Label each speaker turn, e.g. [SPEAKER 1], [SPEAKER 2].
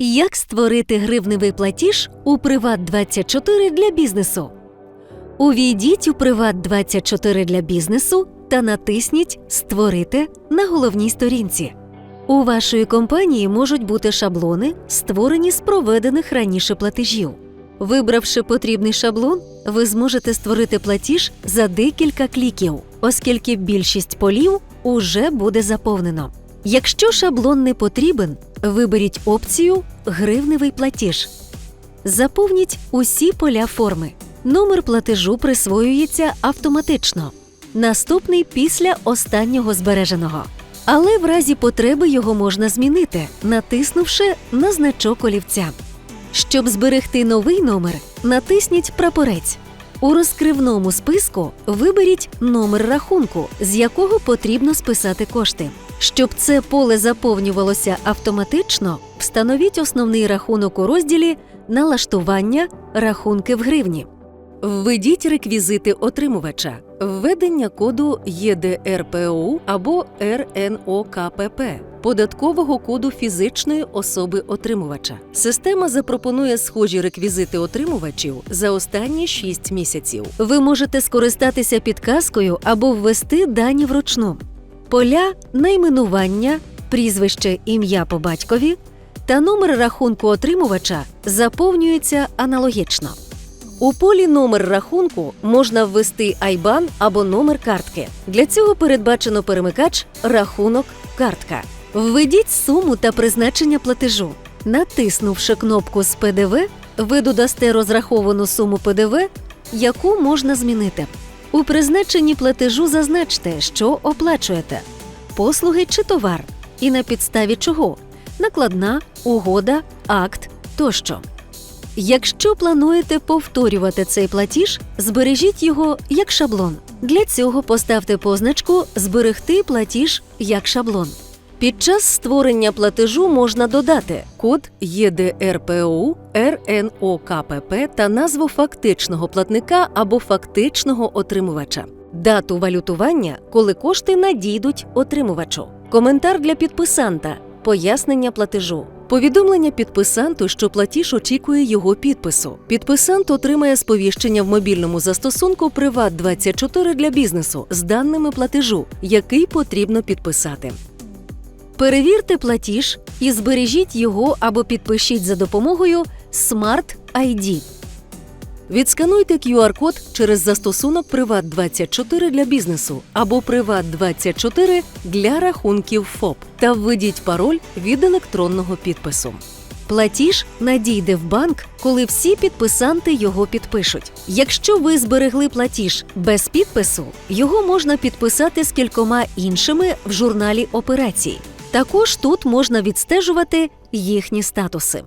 [SPEAKER 1] Як створити гривневий платіж у Приват24 для бізнесу? Увійдіть у Приват24 для бізнесу та натисніть Створити на головній сторінці. У вашої компанії можуть бути шаблони, створені з проведених раніше платежів. Вибравши потрібний шаблон, ви зможете створити платіж за декілька кліків, оскільки більшість полів уже буде заповнено. Якщо шаблон не потрібен, виберіть опцію Гривневий платіж. Заповніть усі поля форми. Номер платежу присвоюється автоматично. Наступний після останнього збереженого. Але в разі потреби його можна змінити, натиснувши на значок олівця. Щоб зберегти новий номер, натисніть прапорець. У розкривному списку виберіть номер рахунку, з якого потрібно списати кошти. Щоб це поле заповнювалося автоматично, встановіть основний рахунок у розділі Налаштування рахунки в гривні. Введіть реквізити отримувача, введення коду ЄДРПОУ або РНОКПП, податкового коду фізичної особи отримувача. Система запропонує схожі реквізити отримувачів за останні 6 місяців. Ви можете скористатися підказкою або ввести дані вручну. Поля найменування, прізвище, ім'я по батькові та номер рахунку отримувача заповнюються аналогічно. У полі номер рахунку можна ввести IBAN або номер картки. Для цього передбачено перемикач Рахунок картка. Введіть суму та призначення платежу. Натиснувши кнопку з ПДВ, ви додасте розраховану суму ПДВ, яку можна змінити. У призначенні платежу зазначте, що оплачуєте послуги чи товар, і на підставі чого накладна, угода, акт тощо. Якщо плануєте повторювати цей платіж, збережіть його як шаблон. Для цього поставте позначку Зберегти платіж як шаблон. Під час створення платежу можна додати код ЄДРПОУ, РНОКПП та назву фактичного платника або фактичного отримувача, дату валютування, коли кошти надійдуть отримувачу, коментар для підписанта, пояснення платежу. Повідомлення підписанту, що платіж очікує його підпису. Підписант отримає сповіщення в мобільному застосунку Приват24 для бізнесу з даними платежу, який потрібно підписати. Перевірте платіж і збережіть його або підпишіть за допомогою Smart ID. Відскануйте QR-код через застосунок Приват24 для бізнесу або Приват24 для рахунків ФОП та введіть пароль від електронного підпису. Платіж надійде в банк, коли всі підписанти його підпишуть. Якщо ви зберегли платіж без підпису, його можна підписати з кількома іншими в журналі операцій. Також тут можна відстежувати їхні статуси.